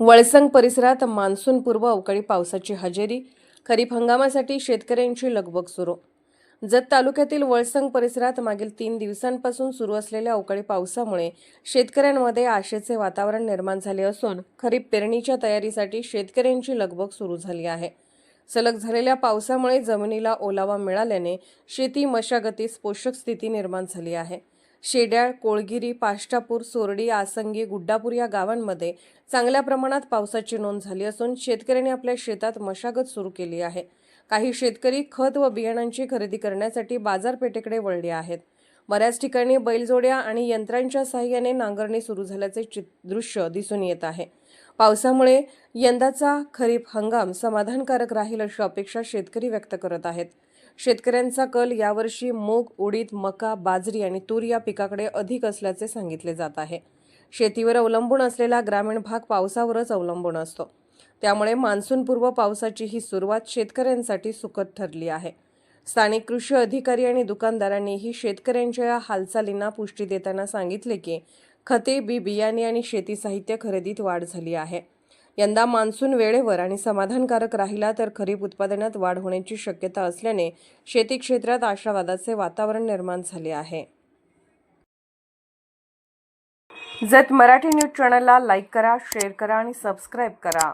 वळसंग परिसरात मान्सूनपूर्व अवकाळी पावसाची हजेरी खरीप हंगामासाठी शेतकऱ्यांची लगबग सुरू. जत तालुक्यातील वळसंग परिसरात मागील तीन दिवसांपासून सुरू असलेल्या अवकाळी पावसामुळे शेतकऱ्यांमध्ये आशेचे वातावरण निर्माण झाले असून खरीप पेरणीच्या तयारीसाठी शेतकऱ्यांची लगबग सुरू झाली आहे. सलग झालेल्या पावसामुळे जमिनीला ओलावा मिळाल्याने शेती मशागतीस पोषक स्थिती निर्माण झाली आहे. शेड्याळ कोळगिरी पाष्टापूर सोरडी आसंगी गुड्डापूर या गावांमध्ये चांगल्या प्रमाणात पावसाची नोंद झाली असून शेतकऱ्यांनी आपल्या शेतात मशागत सुरू केली आहे. काही शेतकरी खत व बियाणांची खरेदी करण्यासाठी बाजारपेठेकडे वळले आहेत. बऱ्याच ठिकाणी बैलजोड्या आणि यंत्रांच्या साहाय्याने नांगरणी सुरू झाल्याचे दृश्य दिसून येत आहे. पावसामुळे यंदाचा खरीप हंगाम समाधानकारक राहील अशी अपेक्षा शेतकरी व्यक्त करत आहेत. शेतकऱ्यांचा कल यावर्षी मूग उडीद मका बाजरी आणि तूर या पिकाकडे अधिक असल्याचे सांगितले जात आहे. शेतीवर अवलंबून असलेला ग्रामीण भाग पावसावरच अवलंबून असतो. त्यामुळे मान्सूनपूर्व पावसाची ही सुरुवात शेतकऱ्यांसाठी सुखद ठरली आहे. स्थानिक कृषी अधिकारी आणि दुकानदारांनीही शेतकऱ्यांच्या या हालचालींना पुष्टी देताना सांगितले की खते बी बियाणे आणि शेती साहित्य खरेदीत वाढ झाली आहे. यंदा मान्सून वेळेवर आणि समाधानकारक राहिला तर खरीप उत्पादनात वाढ होण्याची शक्यता असल्याने शेती क्षेत्रात आशावादाचे वातावरण निर्माण झाले आहे. जत मराठी न्यूज चॅनलला लाईक करा शेअर करा आणि सबस्क्राईब करा.